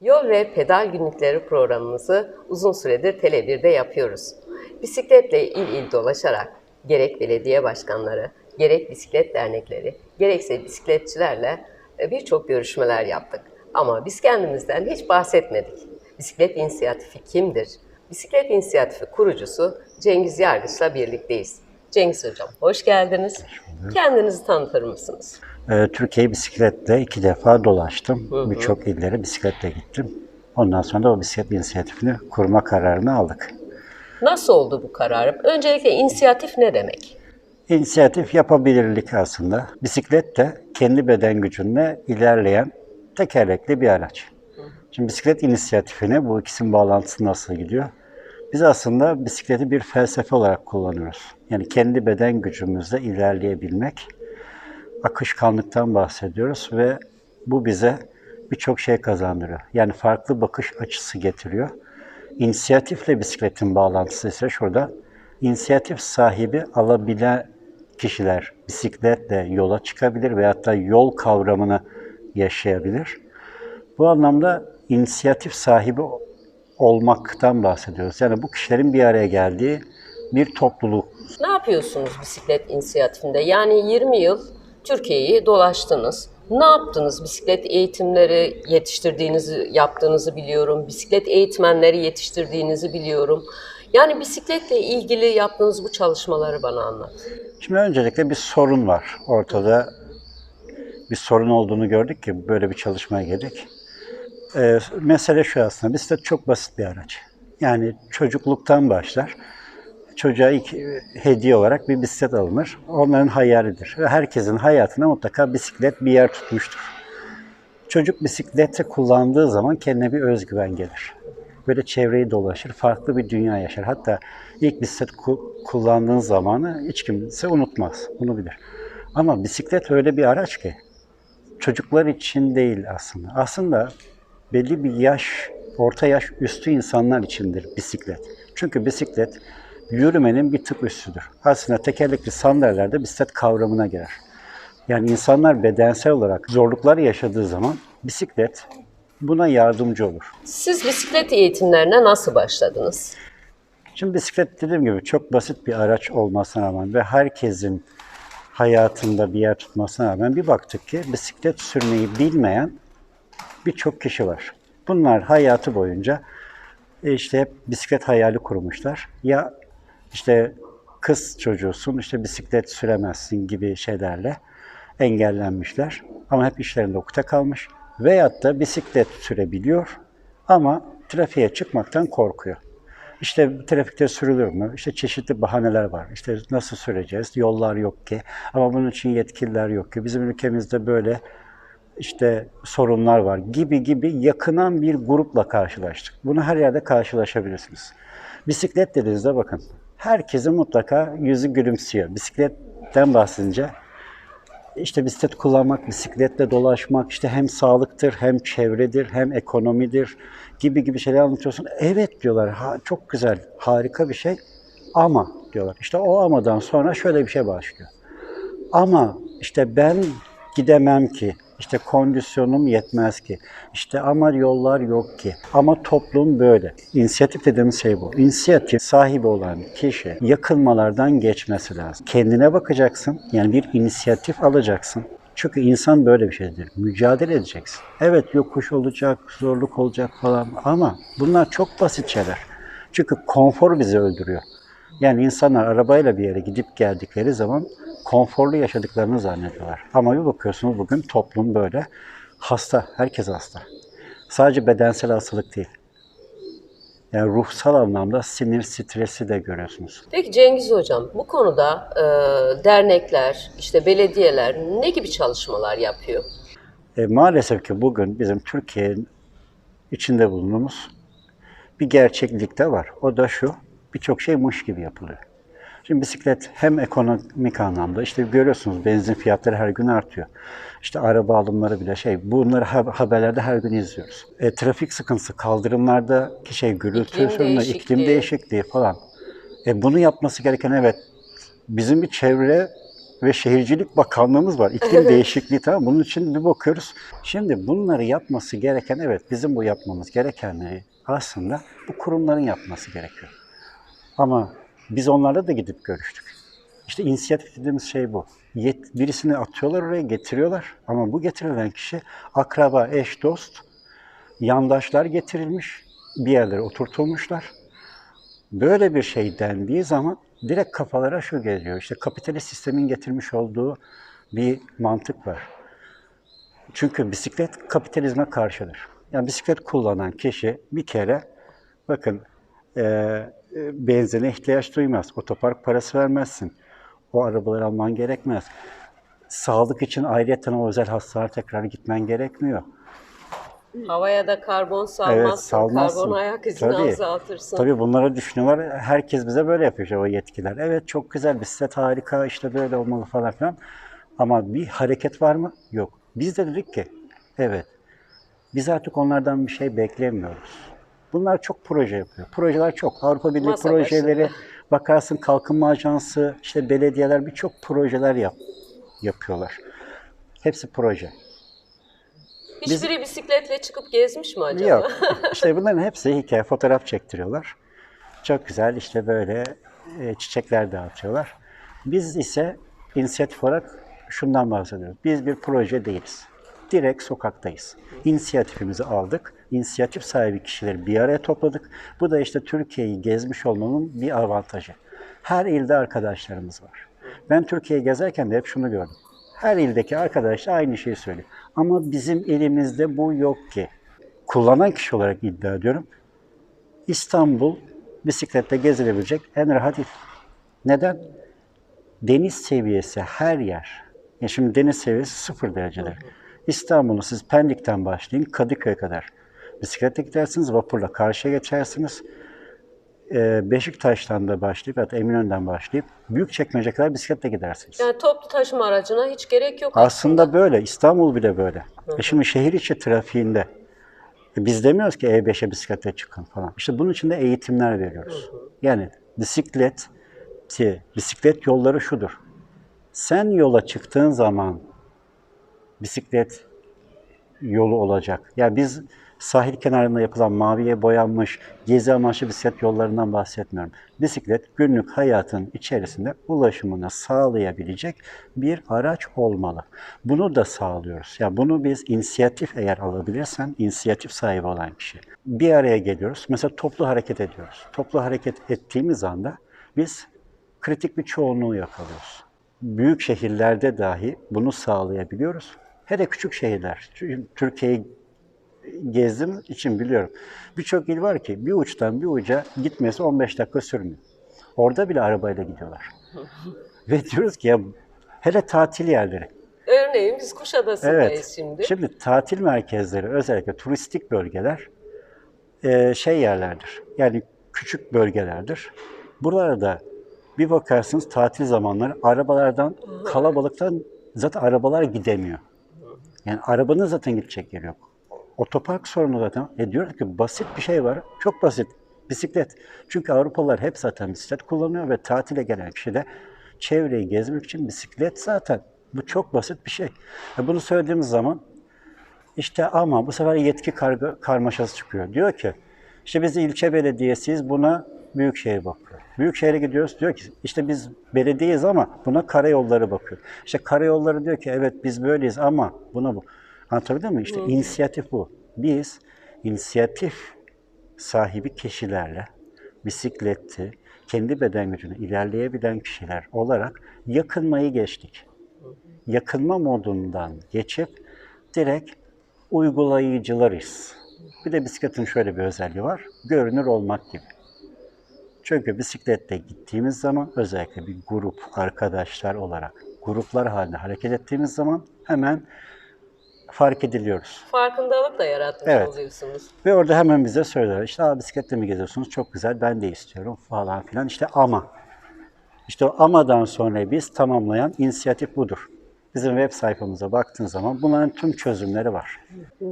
Yol ve pedal günlükleri programımızı uzun süredir Tele1'de yapıyoruz. Bisikletle il il dolaşarak gerek belediye başkanları, gerek bisiklet dernekleri, gerekse bisikletçilerle e, birçok görüşmeler yaptık. Ama biz kendimizden hiç bahsetmedik. Bisiklet inisiyatifi kimdir? Bisiklet inisiyatifi kurucusu Cengiz Yargıç'la birlikteyiz. Cengiz Hocam hoş geldiniz. Kendinizi tanıtır mısınız? Ee, Türkiye'yi bisikletle iki defa dolaştım. Birçok illere bisikletle gittim. Ondan sonra da o bisiklet inisiyatifini kurma kararını aldık. Nasıl oldu bu karar? Öncelikle inisiyatif ne demek? İnisiyatif yapabilirlik aslında. Bisiklet de kendi beden gücünle ilerleyen tekerlekli bir araç. Şimdi bisiklet inisiyatifine bu ikisinin bağlantısı nasıl gidiyor? Biz aslında bisikleti bir felsefe olarak kullanıyoruz. Yani kendi beden gücümüzle ilerleyebilmek, akışkanlıktan bahsediyoruz ve bu bize birçok şey kazandırıyor. Yani farklı bakış açısı getiriyor. İnisiyatifle bisikletin bağlantısı ise şurada. İnisiyatif sahibi alabilen kişiler bisikletle yola çıkabilir veyahut da yol kavramını yaşayabilir. Bu anlamda inisiyatif sahibi olmaktan bahsediyoruz. Yani bu kişilerin bir araya geldiği bir topluluk. Ne yapıyorsunuz bisiklet inisiyatifinde? Yani 20 yıl Türkiye'yi dolaştınız. Ne yaptınız? Bisiklet eğitimleri yetiştirdiğinizi, yaptığınızı biliyorum. Bisiklet eğitmenleri yetiştirdiğinizi biliyorum. Yani bisikletle ilgili yaptığınız bu çalışmaları bana anlat. Şimdi öncelikle bir sorun var. Ortada bir sorun olduğunu gördük ki böyle bir çalışmaya girdik. Ee, mesele şu aslında, bisiklet çok basit bir araç. Yani çocukluktan başlar. Çocuğa ilk e, hediye olarak bir bisiklet alınır. Onların hayalidir. Ve herkesin hayatına mutlaka bisiklet bir yer tutmuştur. Çocuk bisikleti kullandığı zaman kendine bir özgüven gelir. Böyle çevreyi dolaşır, farklı bir dünya yaşar. Hatta ilk bisiklet ku- kullandığın zamanı hiç kimse unutmaz, bunu bilir. Ama bisiklet öyle bir araç ki çocuklar için değil aslında. Aslında belli bir yaş, orta yaş üstü insanlar içindir bisiklet. Çünkü bisiklet yürümenin bir tık üstüdür. Aslında tekerlekli sandalyelerde bisiklet kavramına girer. Yani insanlar bedensel olarak zorluklar yaşadığı zaman bisiklet buna yardımcı olur. Siz bisiklet eğitimlerine nasıl başladınız? Şimdi bisiklet dediğim gibi çok basit bir araç olmasına rağmen ve herkesin hayatında bir yer tutmasına rağmen bir baktık ki bisiklet sürmeyi bilmeyen birçok kişi var. Bunlar hayatı boyunca e, işte hep bisiklet hayali kurmuşlar. Ya işte kız çocuğusun, işte bisiklet süremezsin gibi şeylerle engellenmişler. Ama hep işlerinde ukde kalmış. Veyahut da bisiklet sürebiliyor ama trafiğe çıkmaktan korkuyor. İşte trafikte sürülür mü? İşte çeşitli bahaneler var. İşte nasıl süreceğiz? Yollar yok ki. Ama bunun için yetkililer yok ki. Bizim ülkemizde böyle işte sorunlar var gibi gibi yakınan bir grupla karşılaştık. Bunu her yerde karşılaşabilirsiniz. Bisiklet dediğinizde bakın herkesin mutlaka yüzü gülümsüyor. Bisikletten bahsedince işte bisiklet kullanmak, bisikletle dolaşmak işte hem sağlıktır, hem çevredir, hem ekonomidir gibi gibi şeyler anlatıyorsun. Evet diyorlar, ha, çok güzel, harika bir şey ama diyorlar. İşte o amadan sonra şöyle bir şey başlıyor. Ama işte ben gidemem ki, işte kondisyonum yetmez ki, işte ama yollar yok ki, ama toplum böyle. İnisiyatif dediğimiz şey bu. İnisiyatif sahibi olan kişi yakılmalardan geçmesi lazım. Kendine bakacaksın, yani bir inisiyatif alacaksın. Çünkü insan böyle bir şeydir. Mücadele edeceksin. Evet yokuş olacak, zorluk olacak falan ama bunlar çok basit şeyler. Çünkü konfor bizi öldürüyor. Yani insanlar arabayla bir yere gidip geldikleri zaman konforlu yaşadıklarını zannediyorlar. Ama bir bakıyorsunuz bugün toplum böyle hasta, herkes hasta. Sadece bedensel hastalık değil. Yani ruhsal anlamda sinir, stresi de görüyorsunuz. Peki Cengiz Hocam, bu konuda e, dernekler, işte belediyeler ne gibi çalışmalar yapıyor? E, maalesef ki bugün bizim Türkiye'nin içinde bulunduğumuz bir gerçeklik de var. O da şu, birçok şey mış gibi yapılıyor. Şimdi bisiklet hem ekonomik anlamda, işte görüyorsunuz benzin fiyatları her gün artıyor. İşte araba alımları bile şey, bunları ha- haberlerde her gün izliyoruz. E, trafik sıkıntısı, kaldırımlardaki şey gürültü, İklim sorunu, değişikliği. iklim değişikliği falan. E, bunu yapması gereken evet, bizim bir çevre ve Şehircilik Bakanlığımız var. İklim değişikliği tamam Bunun için bir bakıyoruz. Şimdi bunları yapması gereken evet bizim bu yapmamız gerekenleri aslında bu kurumların yapması gerekiyor. Ama biz onlarla da gidip görüştük. İşte inisiyatif dediğimiz şey bu. Yet, birisini atıyorlar oraya getiriyorlar ama bu getirilen kişi akraba, eş, dost, yandaşlar getirilmiş, bir yerlere oturtulmuşlar. Böyle bir şey dendiği zaman direkt kafalara şu geliyor. İşte kapitalist sistemin getirmiş olduğu bir mantık var. Çünkü bisiklet kapitalizme karşıdır. Yani bisiklet kullanan kişi bir kere bakın benzine ihtiyaç duymaz. Otopark parası vermezsin. O arabaları alman gerekmez. Sağlık için ayrıyeten o özel hastaneye tekrar gitmen gerekmiyor. Havaya da karbon salmazsın, salmazsın. karbon ayak izini Tabii. azaltırsın. Tabii bunları düşünüyorlar. Herkes bize böyle yapıyor işte o yetkiler. Evet çok güzel, bisiklet harika, işte böyle olmalı falan filan. Ama bir hareket var mı? Yok. Biz de dedik ki, evet. Biz artık onlardan bir şey beklemiyoruz. Bunlar çok proje yapıyor. Projeler çok. Avrupa Birliği Masa projeleri, başında. bakarsın Kalkınma Ajansı, işte belediyeler birçok projeler yap, yapıyorlar. Hepsi proje. Hiçbiri bisikletle çıkıp gezmiş mi acaba? Yok. İşte bunların hepsi hikaye, fotoğraf çektiriyorlar. Çok güzel işte böyle e, çiçekler dağıtıyorlar. Biz ise inisiyatif olarak şundan bahsediyoruz. Biz bir proje değiliz. Direkt sokaktayız. İnisiyatifimizi aldık. İnisiyatif sahibi kişileri bir araya topladık. Bu da işte Türkiye'yi gezmiş olmanın bir avantajı. Her ilde arkadaşlarımız var. Ben Türkiye'yi gezerken de hep şunu gördüm. Her ildeki arkadaş aynı şeyi söylüyor. Ama bizim elimizde bu yok ki. Kullanan kişi olarak iddia ediyorum. İstanbul bisikletle gezilebilecek en rahat il. Neden? Deniz seviyesi her yer. Ya şimdi deniz seviyesi sıfır dereceler. İstanbul'u siz Pendik'ten başlayın Kadıköy'e kadar. Bisikletle gidersiniz, vapurla karşıya geçersiniz. Ee, Beşiktaş'tan da başlayıp da Eminönü'nden başlayıp Büyükçekmece kadar bisikletle gidersiniz. Yani toplu taşıma aracına hiç gerek yok Aslında böyle. İstanbul bile böyle. E şimdi şehir içi trafiğinde e biz demiyoruz ki E5'e bisiklete çıkın falan. İşte bunun için de eğitimler veriyoruz. Yani bisiklet, bisiklet yolları şudur. Sen yola çıktığın zaman bisiklet yolu olacak. Ya biz sahil kenarında yapılan maviye boyanmış gezi amaçlı bisiklet yollarından bahsetmiyorum. Bisiklet günlük hayatın içerisinde ulaşımını sağlayabilecek bir araç olmalı. Bunu da sağlıyoruz. Ya bunu biz inisiyatif eğer alabilirsen inisiyatif sahibi olan kişi. Bir araya geliyoruz. Mesela toplu hareket ediyoruz. Toplu hareket ettiğimiz anda biz kritik bir çoğunluğu yakalıyoruz. Büyük şehirlerde dahi bunu sağlayabiliyoruz. Hele küçük şehirler. Türkiye'yi gezdim için biliyorum. Birçok il var ki bir uçtan bir uca gitmesi 15 dakika sürmüyor. Orada bile arabayla gidiyorlar. Ve diyoruz ki ya hele tatil yerleri. Örneğin biz Kuşadası'ndayız Evet. şimdi. Şimdi tatil merkezleri özellikle turistik bölgeler e, şey yerlerdir. Yani küçük bölgelerdir. Buralarda bir bakarsınız tatil zamanları arabalardan kalabalıktan zaten arabalar gidemiyor. Yani arabanın zaten gidecek yeri yok. Otopark sorunu zaten. E diyoruz ki basit bir şey var. Çok basit. Bisiklet. Çünkü Avrupalılar hep zaten bisiklet kullanıyor ve tatile gelen kişi de çevreyi gezmek için bisiklet zaten. Bu çok basit bir şey. E bunu söylediğimiz zaman işte ama bu sefer yetki karga, karmaşası çıkıyor. Diyor ki işte biz ilçe belediyesiyiz buna büyükşehir bakıyor. Büyükşehir'e gidiyoruz diyor ki işte biz belediyeyiz ama buna karayolları bakıyor. İşte karayolları diyor ki evet biz böyleyiz ama buna bu. Anlatabildim mi? İşte inisiyatif bu. Biz inisiyatif sahibi kişilerle bisikleti, kendi beden gücünü ilerleyebilen kişiler olarak yakınmayı geçtik. Yakınma modundan geçip direkt uygulayıcılarız. Bir de bisikletin şöyle bir özelliği var. Görünür olmak gibi. Çünkü bisikletle gittiğimiz zaman özellikle bir grup arkadaşlar olarak gruplar halinde hareket ettiğimiz zaman hemen fark ediliyoruz. Farkındalık da yaratmış Evet. oluyorsunuz. Ve orada hemen bize söyler. İşte Aa, bisikletle mi geziyorsunuz? Çok güzel ben de istiyorum falan filan. İşte ama. İşte o amadan sonra biz tamamlayan inisiyatif budur. Bizim web sayfamıza baktığın zaman bunların tüm çözümleri var.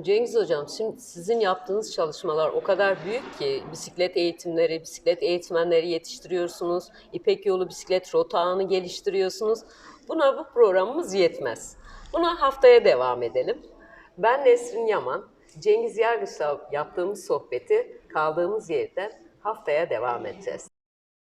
Cengiz Hocam, şimdi sizin yaptığınız çalışmalar o kadar büyük ki bisiklet eğitimleri, bisiklet eğitmenleri yetiştiriyorsunuz, İpek Yolu bisiklet rota ağını geliştiriyorsunuz. Buna bu programımız yetmez. Buna haftaya devam edelim. Ben Nesrin Yaman, Cengiz Yargıç'la yaptığımız sohbeti kaldığımız yerden haftaya devam edeceğiz.